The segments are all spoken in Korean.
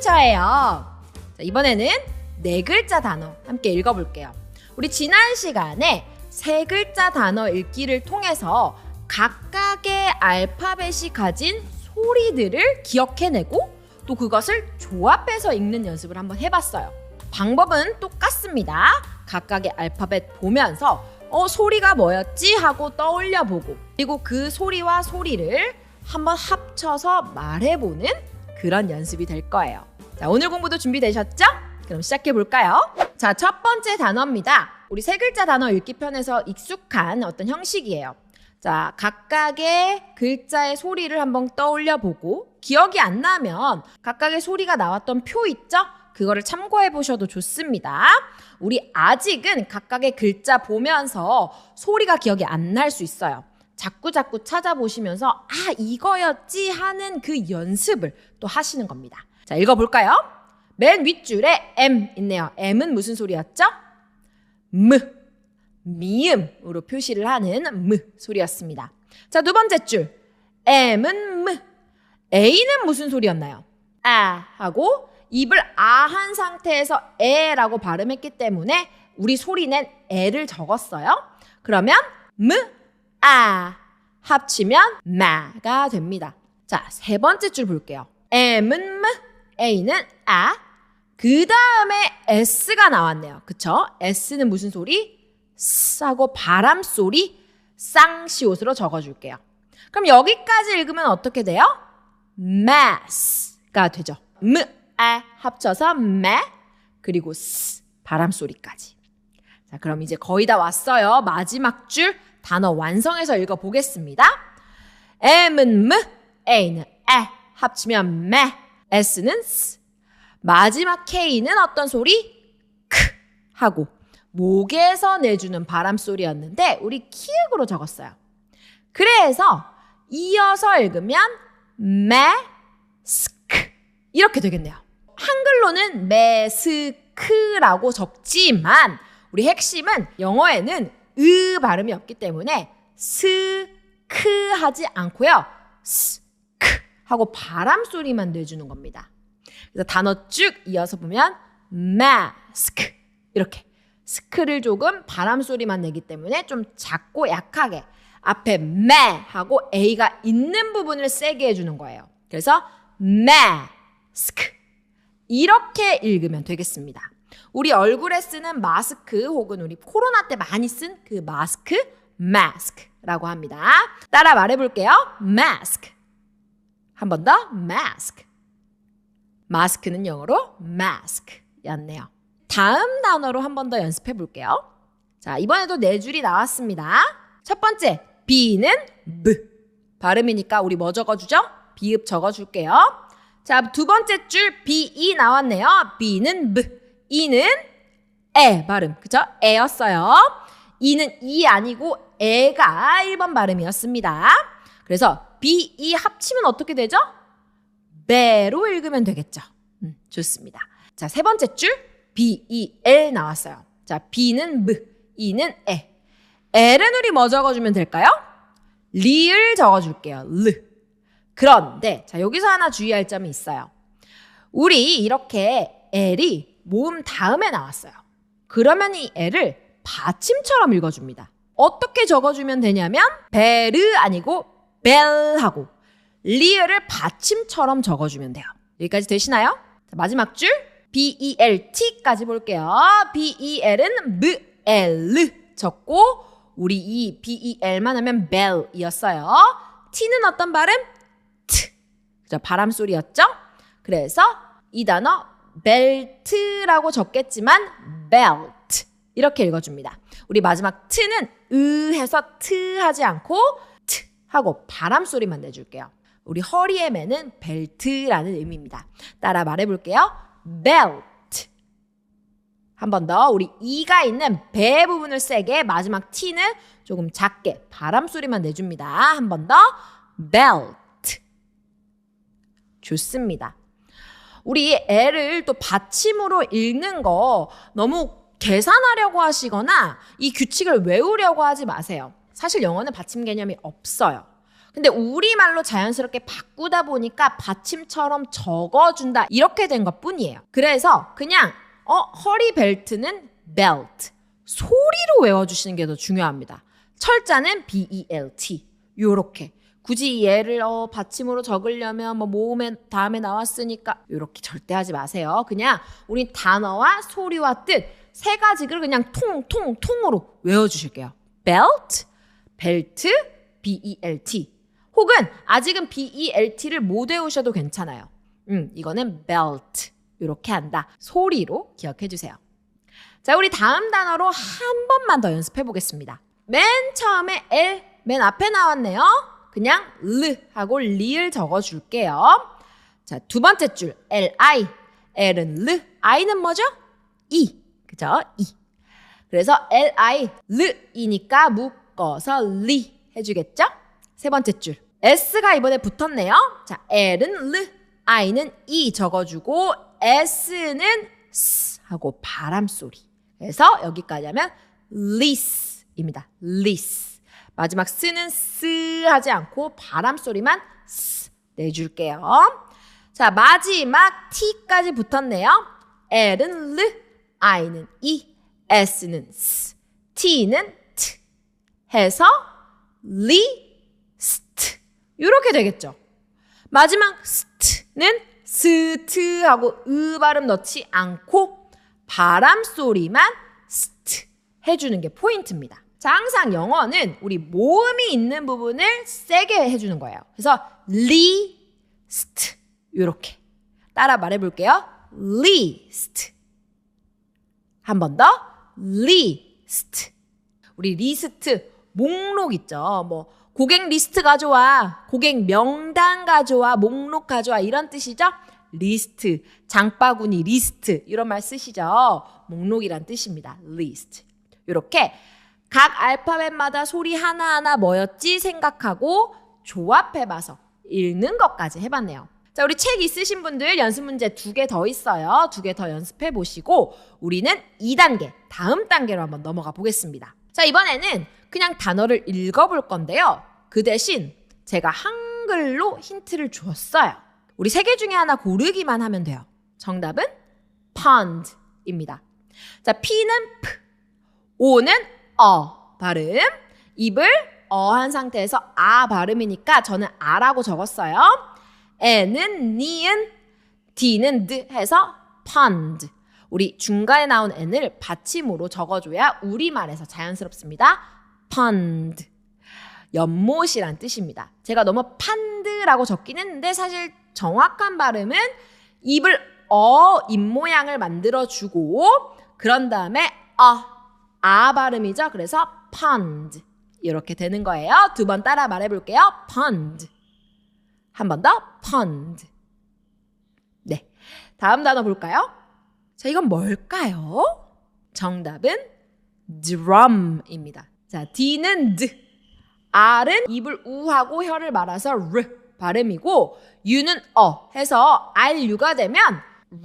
차예요. 자, 이번에는 네 글자 단어 함께 읽어볼게요. 우리 지난 시간에 세 글자 단어 읽기를 통해서 각각의 알파벳이 가진 소리들을 기억해내고 또 그것을 조합해서 읽는 연습을 한번 해봤어요. 방법은 똑같습니다. 각각의 알파벳 보면서 어, 소리가 뭐였지? 하고 떠올려 보고 그리고 그 소리와 소리를 한번 합쳐서 말해보는 그런 연습이 될 거예요. 자, 오늘 공부도 준비되셨죠? 그럼 시작해 볼까요? 자, 첫 번째 단어입니다. 우리 세 글자 단어 읽기 편에서 익숙한 어떤 형식이에요. 자, 각각의 글자의 소리를 한번 떠올려 보고 기억이 안 나면 각각의 소리가 나왔던 표 있죠? 그거를 참고해 보셔도 좋습니다. 우리 아직은 각각의 글자 보면서 소리가 기억이 안 날 수 있어요. 자꾸 자꾸 찾아보시면서 아 이거였지 하는 그 연습을 또 하시는 겁니다. 자 읽어볼까요? 맨 윗줄에 M 있네요. M은 무슨 소리였죠? 무 미음으로 표시를 하는 무 소리였습니다. 자 두 번째 줄 M은 무 A는 무슨 소리였나요? 아 하고 입을 아 한 상태에서 에라고 발음했기 때문에 우리 소리는 에를 적었어요. 그러면 무, 아 합치면 마가 됩니다. 자, 세 번째 줄 볼게요. M은 무, A는 아, 그 다음에 S가 나왔네요. 그쵸? S는 무슨 소리? 스 하고 바람 소리 쌍시옷으로 적어줄게요. 그럼 여기까지 읽으면 어떻게 돼요? mass가 되죠. 무, 아 합쳐서 매 그리고 스 바람 소리까지. 자, 그럼 이제 거의 다 왔어요. 마지막 줄 단어 완성해서 읽어 보겠습니다. M은 무, A는 에 합치면 매, S는 스. 마지막 K는 어떤 소리? 크 하고 목에서 내주는 바람 소리였는데 우리 키읔으로 적었어요. 그래서 이어서 읽으면 매, 스크 이렇게 되겠네요. 한글로는 메스크라고 적지만 우리 핵심은 영어에는 으 발음이 없기 때문에 스 크 하지 않고요. 스 크 하고 바람 소리만 내주는 겁니다. 그래서 단어 쭉 이어서 보면 마스크 이렇게 스크를 조금 바람 소리만 내기 때문에 좀 작고 약하게 앞에 매 하고 A가 있는 부분을 세게 해주는 거예요. 그래서 마스크 이렇게 읽으면 되겠습니다. 우리 얼굴에 쓰는 마스크 혹은 우리 코로나 때 많이 쓴 그 마스크, 마스크라고 합니다. 따라 말해 볼게요. 마스크. 한번 더, 마스크. 마스크는 영어로 mask였네요. 다음 단어로 한 번 더 연습해 볼게요. 자, 이번에도 네 줄이 나왔습니다. 첫 번째, B는 B. 발음이니까 우리 뭐 적어주죠? 비읍 적어줄게요. 자, 두 번째 줄 B, E 나왔네요. B는 B. E는 에 발음. 그죠? 에였어요. E는 이 아니고 에가 1번 발음이었습니다. 그래서 B, E 합치면 어떻게 되죠? 배로 읽으면 되겠죠. 음, 좋습니다. 자, 세 번째 줄 B, E, L 나왔어요. 자, B는 B, E는 에. L은 우리 뭐 적어주면 될까요? 리을 적어줄게요. 르. 그런데 자 여기서 하나 주의할 점이 있어요. 우리 이렇게 L이 모음 다음에 나왔어요. 그러면 이 L을 받침처럼 읽어줍니다. 어떻게 적어주면 되냐면 베르 아니고 벨 하고 리을을 받침처럼 적어주면 돼요. 여기까지 되시나요? 자, 마지막 줄 B-E-L-T까지 볼게요. B-E-L은 B-L 적고 우리 이 B-E-L만 하면 벨이었어요. T는 어떤 발음? T. 그죠? 바람 소리였죠? 그래서 이 단어 벨트라고 적겠지만 belt 이렇게 읽어줍니다. 우리 마지막 트는 으 해서 트 하지 않고 트 하고 바람 소리만 내줄게요. 우리 허리에 매는 벨트라는 의미입니다. 따라 말해볼게요. belt. 한 번 더 우리 이가 있는 배 부분을 세게 마지막 t는 조금 작게 바람 소리만 내줍니다. 한 번 더 belt. 좋습니다. 우리 애를 또 받침으로 읽는 거 너무 계산하려고 하시거나 이 규칙을 외우려고 하지 마세요. 사실 영어는 받침 개념이 없어요. 근데 우리말로 자연스럽게 바꾸다 보니까 받침처럼 적어준다. 이렇게 된 것 뿐이에요. 그래서 그냥, 어, 허리 벨트는 belt. 소리로 외워주시는 게 더 중요합니다. 철자는 B-E-L-T. 요렇게. 굳이 얘를 어, 받침으로 적으려면 뭐 모음에 다음에 나왔으니까 요렇게 절대 하지 마세요. 그냥 우리 단어와 소리와 뜻 세 가지를 그냥 통통 통으로 외워주실게요. belt, 벨트, B-E-L-T. 혹은 아직은 B-E-L-T를 못 외우셔도 괜찮아요. 음, 이거는 belt. 이렇게 한다. 소리로 기억해 주세요. 자, 우리 다음 단어로 한 번만 더 연습해 보겠습니다. 맨 처음에 L, 맨 앞에 나왔네요. 그냥 르 하고 리을 적어 줄게요. 자, 두 번째 줄 L-I. L은 르, I는 뭐죠? E. 그죠? E. 그래서 L-I, 르이니까 묶어서 리 해주겠죠? 세 번째 줄. S가 이번에 붙었네요. 자, L은 르, I는 E 적어주고 S는 스 하고 바람 소리. 그래서 여기까지 하면 리스입니다. 리스. 마지막 스는 스 하지 않고 바람 소리만 스 내줄게요. 자, 마지막 T까지 붙었네요. L은 르, I는 E, S는 스, T는 트 해서 리스트 이렇게 되겠죠. 마지막 스트는 스트 하고 으 발음 넣지 않고 바람 소리만 스트 해주는 게 포인트입니다. 자, 항상 영어는 우리 모음이 있는 부분을 세게 해주는 거예요. 그래서 리스트 이렇게 따라 말해볼게요. 리스트 한번더 리스트 우리 리스트 목록 있죠. 뭐 고객 리스트 가져와, 고객 명단 가져와, 목록 가져와 이런 뜻이죠. 리스트, 장바구니 리스트 이런 말 쓰시죠. 목록이란 뜻입니다. 리스트. 이렇게 각 알파벳마다 소리 하나하나 뭐였지 생각하고 조합해봐서 읽는 것까지 해봤네요. 자, 우리 책 있으신 분들 연습 문제 두 개 더 있어요. 두 개 더 연습해 보시고 우리는 2단계, 다음 단계로 한번 넘어가 보겠습니다. 자, 이번에는 그냥 단어를 읽어 볼 건데요. 그 대신 제가 한글로 힌트를 주었어요. 우리 세 개 중에 하나 고르기만 하면 돼요. 정답은 pond입니다. 자, P는 P, O는 어 발음, 입을 어 한 상태에서 아 발음이니까 저는 아라고 적었어요. N은 니은, D는 드 해서 pond. 우리 중간에 나온 n을 받침으로 적어줘야 우리말에서 자연스럽습니다. pond. 연못이란 뜻입니다. 제가 너무 판드라고 적긴 했는데 사실 정확한 발음은 입을 어 입 모양을 만들어주고 그런 다음에 어, 아 발음이죠. 그래서 pond 이렇게 되는 거예요. 두 번 따라 말해볼게요. pond 한 번 더 pond 네, 다음 단어 볼까요? 자, 이건 뭘까요? 정답은 drum입니다. 자, D는 D, R은 입을 우하고 혀를 말아서 R 발음이고 U는 어 해서 RU가 되면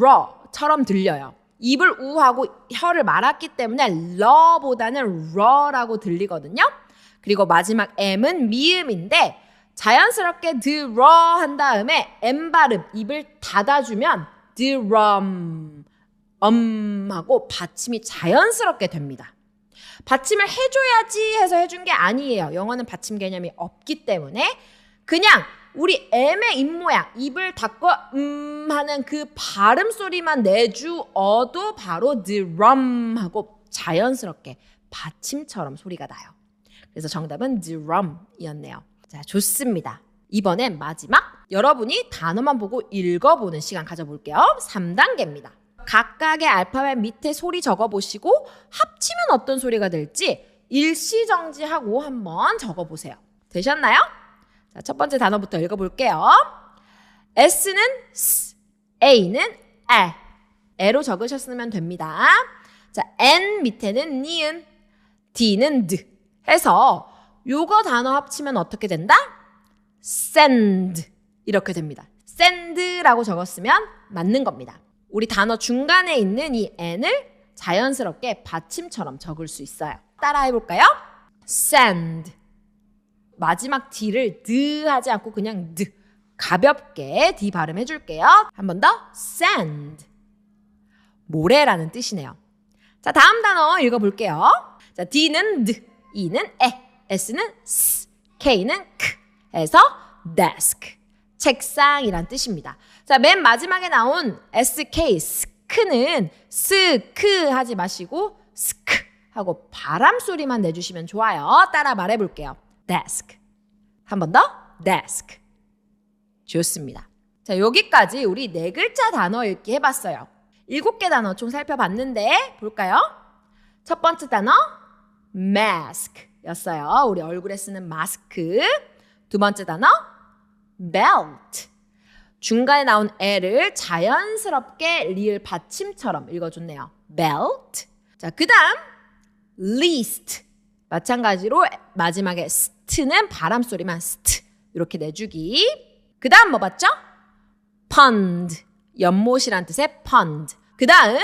R처럼 들려요. 입을 우하고 혀를 말았기 때문에 러보다는 러라고 들리거든요. 그리고 마지막 M은 미음인데 자연스럽게 드러 한 다음에 M 발음 입을 닫아주면 드럼 엄 하고 받침이 자연스럽게 됩니다. 받침을 해줘야지 해서 해준 게 아니에요. 영어는 받침 개념이 없기 때문에 그냥 우리 M의 입모양, 입을 닫고 음 하는 그 발음 소리만 내주어도 바로 drum 하고 자연스럽게 받침처럼 소리가 나요. 그래서 정답은 drum이었네요. 자, 좋습니다. 이번엔 마지막 여러분이 단어만 보고 읽어보는 시간 가져볼게요. 3단계입니다. 각각의 알파벳 밑에 소리 적어보시고 합치면 어떤 소리가 될지 일시정지하고 한번 적어보세요. 되셨나요? 자, 첫 번째 단어부터 읽어볼게요. S는 S, A는 에. 에로 적으셨으면 됩니다. 자, N 밑에는 니은, D는 드 해서 요거 단어 합치면 어떻게 된다? send 이렇게 됩니다. send라고 적었으면 맞는 겁니다. 우리 단어 중간에 있는 이 n을 자연스럽게 받침처럼 적을 수 있어요. 따라 해 볼까요? send 마지막 D를 드 하지 않고 그냥 드. 가볍게 D 발음해 줄게요. 한 번 더. sand. 모래라는 뜻이네요. 자, 다음 단어 읽어 볼게요. 자, D는 드, E는 에, S는 스, K는 크 해서 desk. 책상이란 뜻입니다. 자, 맨 마지막에 나온 SK, 스크는 스크 하지 마시고 스크 하고 바람 소리만 내주시면 좋아요. 따라 말해볼게요. Desk. 한 번 더. desk. 좋습니다. 자, 여기까지 우리 네 글자 단어 읽기 해봤어요. 일곱 개 단어 총 살펴봤는데, 볼까요? 첫 번째 단어, mask 였어요. 우리 얼굴에 쓰는 마스크. 두 번째 단어, belt. 중간에 나온 L을 자연스럽게 리을 받침처럼 읽어줬네요. belt. 자, 그 다음, least. 마찬가지로 마지막에 st는 바람 소리만 st. 이렇게 내주기. 그 다음 뭐 봤죠? pond. 연못이란 뜻의 pond. 그 다음,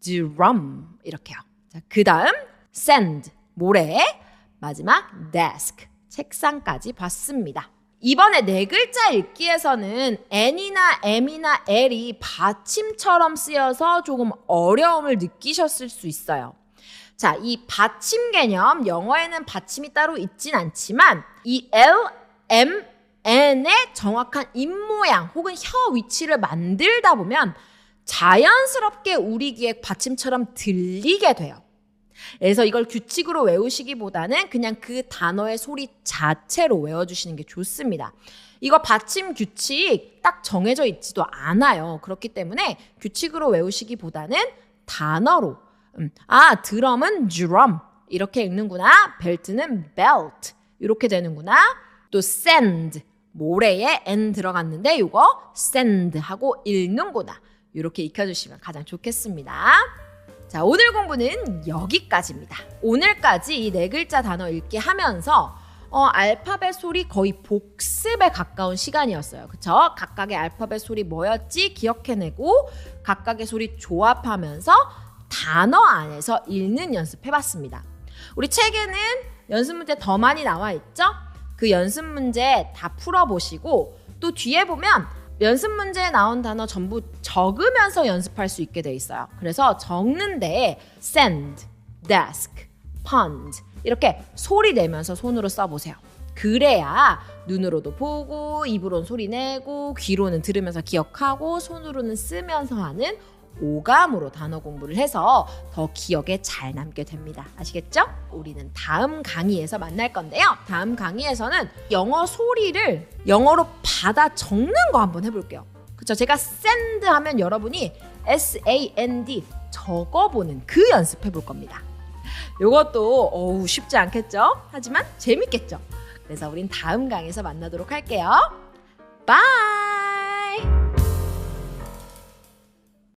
drum. 이렇게요. 자, 그 다음, sand. 모래. 마지막, desk. 책상까지 봤습니다. 이번에 네 글자 읽기에서는 n이나 m이나 l이 받침처럼 쓰여서 조금 어려움을 느끼셨을 수 있어요. 자, 이 받침 개념, 영어에는 받침이 따로 있진 않지만, 이 L, M, N의 정확한 입모양 혹은 혀 위치를 만들다 보면 자연스럽게 우리 귀에 받침처럼 들리게 돼요. 그래서 이걸 규칙으로 외우시기보다는 그냥 그 단어의 소리 자체로 외워주시는 게 좋습니다. 이거 받침 규칙 딱 정해져 있지도 않아요. 그렇기 때문에 규칙으로 외우시기보다는 단어로 음, 아 드럼은 drum 이렇게 읽는구나. 벨트는 belt 이렇게 되는구나. 또 sand 모래에 n 들어갔는데 이거 sand 하고 읽는구나. 이렇게 익혀주시면 가장 좋겠습니다. 자, 오늘 공부는 여기까지입니다. 오늘까지 이 네 글자 단어 읽기 하면서 어, 알파벳 소리 거의 복습에 가까운 시간이었어요. 그쵸? 각각의 알파벳 소리 뭐였지 기억해내고 각각의 소리 조합하면서 단어 안에서 읽는 연습 해봤습니다. 우리 책에는 연습 문제 더 많이 나와 있죠? 그 연습 문제 다 풀어보시고 또 뒤에 보면 연습 문제에 나온 단어 전부 적으면서 연습할 수 있게 돼 있어요. 그래서 적는데 send, desk, pond 이렇게 소리 내면서 손으로 써보세요. 그래야 눈으로도 보고 입으로는 소리 내고 귀로는 들으면서 기억하고 손으로는 쓰면서 하는 오감으로 단어 공부를 해서 더 기억에 잘 남게 됩니다. 아시겠죠? 우리는 다음 강의에서 만날 건데요. 다음 강의에서는 영어 소리를 영어로 받아 적는 거 한번 해볼게요. 그쵸? 제가 send 하면 여러분이 S-A-N-D 적어보는 그 연습해 볼 겁니다. 이것도 어우 쉽지 않겠죠? 하지만 재밌겠죠? 그래서 우린 다음 강의에서 만나도록 할게요. 바이!